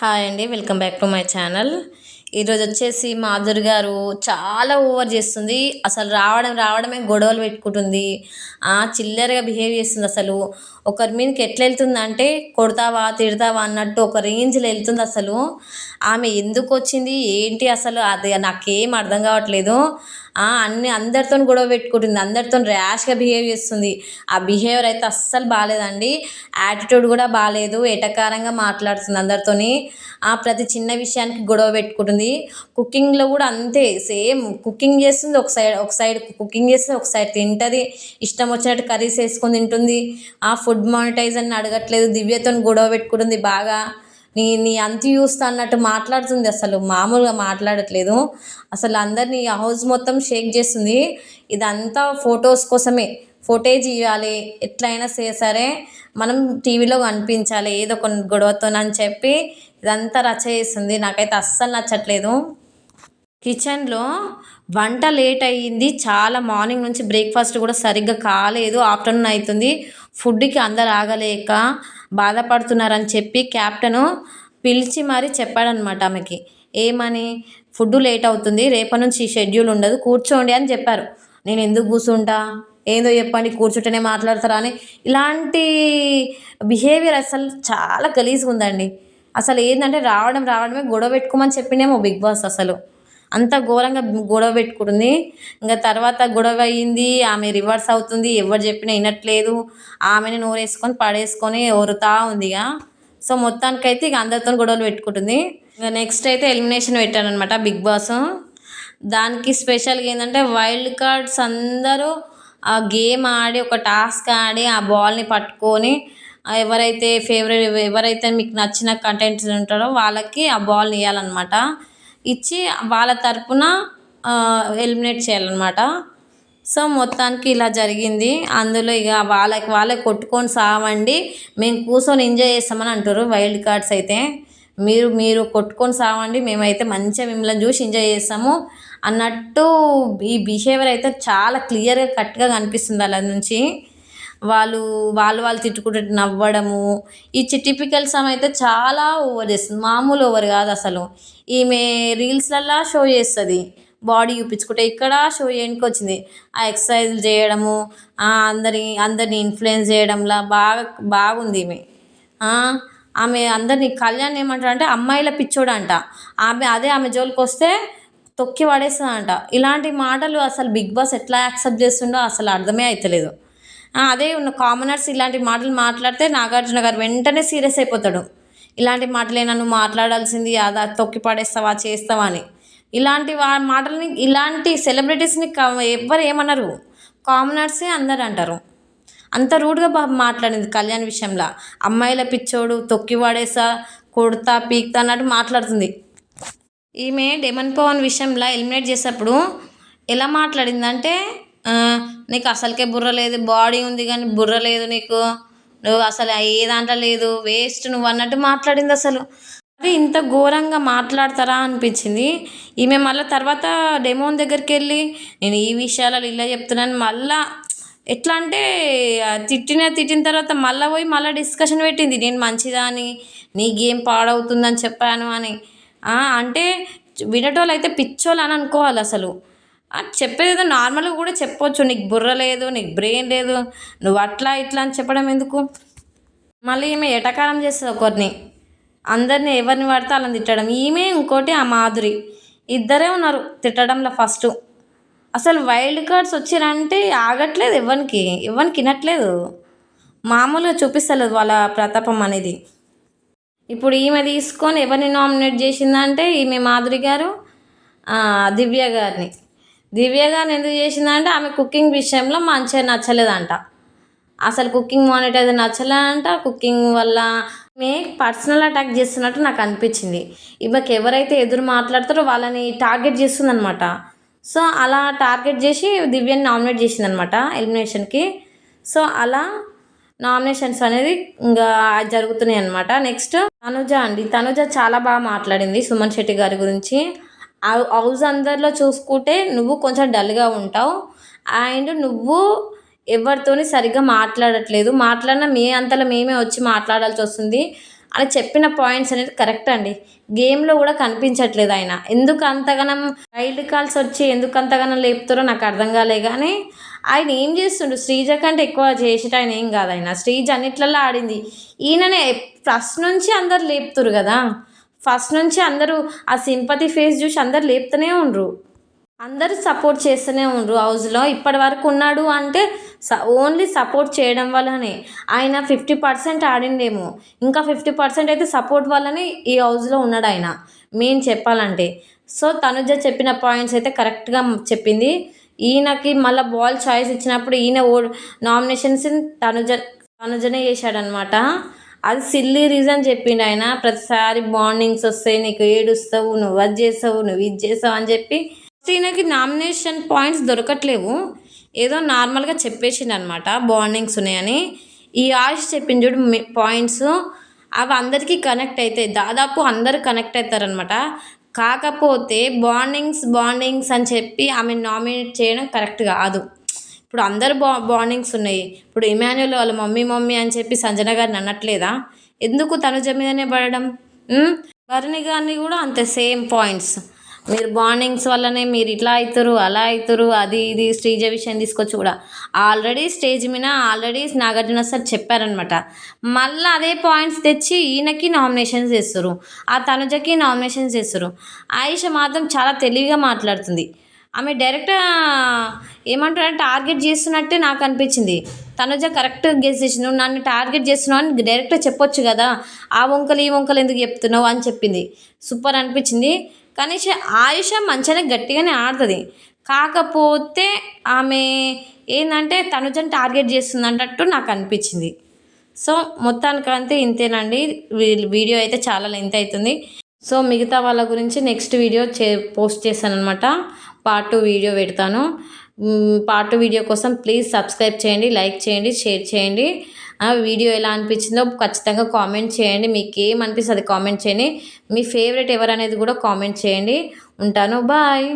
Hi అండి welcome back to my channel. ఈరోజు వచ్చేసి మాధురి గారు చాలా ఓవర్ చేస్తుంది. అసలు రావడం రావడమే గొడవలు పెట్టుకుంటుంది. చిల్లరగా బిహేవ్ చేస్తుంది అసలు. ఒకరి మీదకి ఎట్లా వెళ్తుంది అంటే కొడతావా తిడతావా అన్నట్టు ఒక రేంజ్లో వెళ్తుంది అసలు. ఆమె ఎందుకు వచ్చింది ఏంటి అసలు అది నాకేం అర్థం కావట్లేదు. అన్ని అందరితో గొడవ పెట్టుకుంటుంది. అందరితో ర్యాష్గా బిహేవ్ చేస్తుంది. ఆ బిహేవియర్ అయితే అస్సలు బాగాలేదండి. యాటిట్యూడ్ కూడా బాగాలేదు. ఎటకారంగా మాట్లాడుతుంది అందరితోని. ఆ, ప్రతి చిన్న విషయానికి గొడవ పెట్టుకుంటుంది. కుకింగ్లో కూడా అంతే సేమ్ కుకింగ్ చేస్తుంది. ఒక సైడ్ ఒక సైడ్ కుకింగ్ చేస్తుంది ఒక సైడ్ తింటుంది. ఇష్టం వచ్చినట్టు కర్రీస్ వేసుకొని తింటుంది. ఆ ఫుడ్ మానిటైజ్ అని అడగట్లేదు. దివ్యతో గొడవ పెట్టుకుంటుంది బాగా. నీ నీ అంతి చూస్తా అన్నట్టు మాట్లాడుతుంది అసలు. మామూలుగా మాట్లాడట్లేదు. అసలు అందరినీ హౌస్ మొత్తం షేక్ చేస్తుంది. ఇదంతా ఫొటోస్ కోసమే. ఫోటేజ్ ఇవ్వాలి. ఎట్లయినా సరే మనం టీవీలో కనిపించాలి. ఏదో ఒక గొడవతోనని చెప్పి ఇదంతా రచ చేస్తుంది. నాకైతే అస్సలు నచ్చట్లేదు. కిచెన్లో వంట లేట్ అయ్యింది. చాలా మార్నింగ్ నుంచి బ్రేక్ఫాస్ట్ కూడా సరిగ్గా కాలేదు. ఆఫ్టర్నూన్ అవుతుంది. ఫుడ్కి అందరు ఆగలేక బాధపడుతున్నారని చెప్పి క్యాప్టెను పిలిచి మరీ చెప్పాడనమాట ఆమెకి. ఏమని? ఫుడ్ లేట్ అవుతుంది రేపటి నుంచి షెడ్యూల్ ఉండదు కూర్చోండి అని చెప్పారు. నేను ఎందుకు కూర్చుంటా? ఏందో చెప్పండి కూర్చుంటేనే మాట్లాడతారా అని. ఇలాంటి బిహేవియర్ అసలు చాలా గలీజ్గా ఉందండి. అసలు ఏంటంటే రావడం రావడమే గొడవ పెట్టుకోమని చెప్పిండేమో బిగ్ బాస్ అసలు. అంత ఘోరంగా గొడవ పెట్టుకుంటుంది. ఇంకా తర్వాత గొడవ అయ్యింది ఆమె రివర్స్ అవుతుంది ఎవరు చెప్పినా వినట్లేదు. ఆమెని నోరేసుకొని పడేసుకొని ఒరుతా ఉంది ఇక. సో మొత్తానికైతే ఇక అందరితో గొడవలు పెట్టుకుంటుంది. ఇంకా నెక్స్ట్ అయితే ఎలిమినేషన్ పెట్టారనమాట బిగ్ బాస్. దానికి స్పెషల్గా ఏంటంటే వైల్డ్ కార్డ్స్ అందరూ ఆ గేమ్ ఆడి ఒక టాస్క్ ఆడి ఆ బాల్ని పట్టుకొని ఎవరైతే ఫేవరెట్ ఎవరైతే మీకు నచ్చిన కంటెంట్స్ ఉంటారో వాళ్ళకి ఆ బాల్ని ఇవ్వాలన్నమాట ఇచ్చి వాళ్ళ తరపున ఎలిమినేట్ చేయాలన్నమాట. సో మొత్తానికి ఇలా జరిగింది. అందులో ఇక వాళ్ళకి వాళ్ళే కొట్టుకొని సావండి. మేము కూర్చొని ఎంజాయ్ చేస్తామని అంటారు వైల్డ్ కార్డ్స్ అయితే. మీరు మీరు కొట్టుకొని సావండి. మేమైతే మంచిగా మిమ్మల్ని చూసి ఎంజాయ్ చేస్తాము అన్నట్టు ఈ బిహేవియర్ అయితే చాలా క్లియర్గా కరెక్ట్గా కనిపిస్తుంది అలా నుంచి. వాళ్ళు వాళ్ళు వాళ్ళు తిట్టుకుంటే నవ్వడము. ఈ టిపికల్ సమ్ అయితే చాలా ఓవర్ చేస్తుంది. మామూలు ఓవర్ కాదు అసలు. ఈమె రీల్స్లల్లా షో చేస్తుంది. బాడీ చూపించుకుంటే ఇక్కడ షో చేయడానికి వచ్చింది. ఆ ఎక్సర్సైజ్లు చేయడము అందరి అందరిని ఇన్ఫ్లుయెన్స్ చేయడంలా బాగా బాగుంది ఈమె. ఆమె అందరినీ కళ్యాణ్ ఏమంటారు అంటే అమ్మాయిల పిచ్చోడు అంట ఆమె అదే ఆమె జోలికి వస్తే తొక్కి పడేస్తుందంట. ఇలాంటి మాటలు అసలు బిగ్ బాస్ ఎట్లా యాక్సెప్ట్ చేస్తుండో అసలు అర్థమే అవుతలేదు అదే ఉన్న కామనర్స్ ఇలాంటి మాటలు మాట్లాడితే నాగార్జున గారు వెంటనే సీరియస్ అయిపోతాడు. ఇలాంటి మాటలే నన్ను మాట్లాడాల్సింది అదా తొక్కి పడేస్తావా చేస్తావా అని. ఇలాంటి వా మాటలని ఇలాంటి సెలబ్రిటీస్ని ఎవ్వరు ఏమన్నారు కామనర్సే అందరు అంటారు. అంత రూడ్గా బా మాట్లాడింది కళ్యాణ్ విషయంలో. అమ్మాయిల పిచ్చోడు తొక్కి వాడేసా కొడతా పీక్తా అన్నట్టు మాట్లాడుతుంది. ఈమె డెమన్ పవన్ విషయంలో ఎలిమినేట్ చేసేటప్పుడు ఎలా మాట్లాడిందంటే నీకు అసలుకే బుర్ర లేదు బాడీ ఉంది కానీ బుర్ర లేదు నీకు. నువ్వు అసలు ఏ దాంట్లో లేదు వేస్ట్ నువ్వు అన్నట్టు మాట్లాడింది అసలు. అది ఇంత ఘోరంగా మాట్లాడతారా అనిపించింది. ఈమె మళ్ళీ తర్వాత డెమోన్ దగ్గరికి వెళ్ళి నేను ఈ విషయాలలో ఇలా చెప్తున్నాను. మళ్ళా ఎట్లా అంటే తిట్టిన తిట్టిన తర్వాత మళ్ళీ పోయి మళ్ళీ డిస్కషన్ పెట్టింది. నేను మంచిదాని నీ గేమ్ పాడవుతుందని చెప్పాను అని. అంటే వినటోళ్ళు అయితే పిచ్చోళ్ళు అని అనుకోవాలి అసలు. చెప్పేది ఏదో నార్మల్గా కూడా చెప్పొచ్చు. నీకు బుర్ర లేదు నీకు బ్రెయిన్ లేదు నువ్వు అట్లా ఇట్లా అని చెప్పడం ఎందుకు? మళ్ళీ ఈమె ఎటకారం చేస్తుంది ఒకరిని అందరిని ఎవరిని పడితే వాళ్ళని తిట్టడం. ఈమె ఇంకోటి ఆ మాధురి. ఇద్దరే ఉన్నారు తిట్టడంలో ఫస్ట్. అసలు వైల్డ్ కార్డ్స్ వచ్చిరంటే ఆగట్లేదు ఎవరికి? ఎవరికి తినట్లేదు? మామూలుగా చూపిస్తలేదు వాళ్ళ ప్రతాపం అనేది. ఇప్పుడు ఈమె తీసుకొని ఎవరిని నామినేట్ చేసిందంటే ఈమె మాధురి గారు దివ్య గారిని. దివ్య గారిని ఎందుకు చేసిందంటే ఆమె కుకింగ్ విషయంలో మంచిగా నచ్చలేదంట. అసలు కుకింగ్ మానిటర్ నచ్చలేదంట కుకింగ్ వల్ల మే పర్సనల్ అటాక్ చేస్తున్నట్టు నాకు అనిపించింది. ఈమెకి ఎవరైతే ఎదురు మాట్లాడతారో వాళ్ళని టార్గెట్ చేస్తుందనమాట సో అలా టార్గెట్ చేసి దివ్యని నామినేట్ చేసిందనమాట ఎలిమినేషన్కి. సో అలా నామినేషన్స్ అనేది ఇంకా జరుగుతున్నాయి అనమాట నెక్స్ట్ తనుజ అండి. తనుజ చాలా బాగా మాట్లాడింది సుమన్ శెట్టి గారి గురించి. హౌస్ అందరిలో చూసుకుంటే నువ్వు కొంచెం డల్గా ఉంటావు. అండ్ నువ్వు ఎవరితోని సరిగ్గా మాట్లాడట్లేదు. మాట్లాడినా మీ అంతలో మేమే వచ్చి మాట్లాడాల్సి వస్తుంది. అని చెప్పిన పాయింట్స్ అనేది కరెక్ట్ అండి. గేమ్లో కూడా కనిపించట్లేదు ఆయన. ఎందుకు అంతగానం వైల్డ్ కాల్స్ వచ్చి ఎందుకు అంతగానం లేపుతారో నాకు అర్థం కాలే కానీ ఆయన ఏం చేస్తుండు? శ్రీజ కంటే ఎక్కువ చేసేట ఆయన ఏం కాదు ఆయన. శ్రీజ అన్నిట్లలో ఆడింది. ఈయననే ఫస్ట్ నుంచి అందరు లేపుతురు కదా. ఫస్ట్ నుంచి అందరూ ఆ సింపతి ఫేస్ చూసి అందరు లేపుతూనే ఉండరు. అందరూ సపోర్ట్ చేస్తూనే ఉండరు. హౌస్లో ఇప్పటి వరకు ఉన్నాడు అంటే స ఓన్లీ సపోర్ట్ చేయడం వల్లనే. ఆయన ఫిఫ్టీ పర్సెంట్ ఆడిండేమో. ఇంకా ఫిఫ్టీ పర్సెంట్ అయితే సపోర్ట్ వల్లనే ఈ హౌస్లో ఉన్నాడు ఆయన. మెయిన్ చెప్పాలంటే. సో తనుజ చెప్పిన పాయింట్స్ అయితే కరెక్ట్గా చెప్పింది. ఈయనకి మళ్ళీ బాల్ చాయిస్ ఇచ్చినప్పుడు ఈయన ఓ నామినేషన్స్ తనుజ తనుజనే చేశాడనమాట అది సిల్లీ రీజన్ చెప్పిండు ఆయన. ప్రతిసారి బాండింగ్స్ వస్తాయి నీకు ఏడుస్తావు నువ్వు అది చేస్తావు నువ్వు ఇది చేస్తావు అని చెప్పి ఈయనకి నామినేషన్ పాయింట్స్ దొరకట్లేవు. ఏదో నార్మల్గా చెప్పేసిండు అనమాట బాండింగ్స్ ఉన్నాయని ఈ ఆయుష్ చెప్పింది చూడు పాయింట్స్ అవి అందరికీ కనెక్ట్ అవుతాయి దాదాపు అందరు కనెక్ట్ అవుతారనమాట కాకపోతే బాండింగ్స్ బాండింగ్స్ అని చెప్పి ఆమె నామినేట్ చేయడం కరెక్ట్ కాదు. ఇప్పుడు అందరు బా బాండింగ్స్ ఉన్నాయి. ఇప్పుడు ఇమాన్యుల్ వాళ్ళ మమ్మీ మమ్మీ అని చెప్పి సంజన గారిని అనట్లేదా? ఎందుకు తనుజ మీదనే పడడం? ఉమ్? భరణి గారిని కూడా అంతే సేమ్ పాయింట్స్. మీరు బాండింగ్స్ వల్లనే మీరు ఇట్లా అవుతారు అలా అవుతారు అది ఇది శ్రీజ విషయం తీసుకొచ్చి కూడా. ఆల్రెడీ స్టేజ్ మీద ఆల్రెడీ నాగార్జున సార్ చెప్పారనమాట మళ్ళీ అదే పాయింట్స్ తెచ్చి ఈయనకి నామినేషన్స్ చేస్తారు ఆ తనుజకి నామినేషన్స్ చేస్తారు ఆయుష మాత్రం చాలా తెలివిగా మాట్లాడుతుంది. ఆమె డైరెక్ట్ ఏమంటారు టార్గెట్ చేస్తున్నట్టే నాకు అనిపించింది. తనుజ కరెక్ట్ గెస్ చేసి నువ్వు నన్ను టార్గెట్ చేస్తున్నావు అని డైరెక్ట్గా చెప్పొచ్చు కదా. ఆ వంకలు ఈ వంకలు ఎందుకు చెప్తున్నావు అని చెప్పింది. సూపర్ అనిపించింది. కానీ ఆయుష మంచిగానే గట్టిగానే ఆడుతుంది. కాకపోతే ఆమె ఏంటంటే తనుజని టార్గెట్ చేస్తుంది అన్నట్టు నాకు అనిపించింది. సో మొత్తానికంతే ఇంతేనండి. వీడియో అయితే చాలా లెంత్ అవుతుంది. సో మిగతా వాళ్ళ గురించి నెక్స్ట్ వీడియో చే పోస్ట్ చేశాను అనమాట పార్ట్ టూ వీడియో పెడతాను. పార్ట్ టూ వీడియో కోసం ప్లీజ్ సబ్స్క్రైబ్ చేయండి లైక్ చేయండి షేర్ చేయండి. ఆ వీడియో ఎలా అనిపించిందో ఖచ్చితంగా కామెంట్ చేయండి. మీకు ఏమనిపిస్తుంది కామెంట్ చేయండి. మీ ఫేవరెట్ ఎవరు అనేది కూడా కామెంట్ చేయండి. ఉంటాను. బాయ్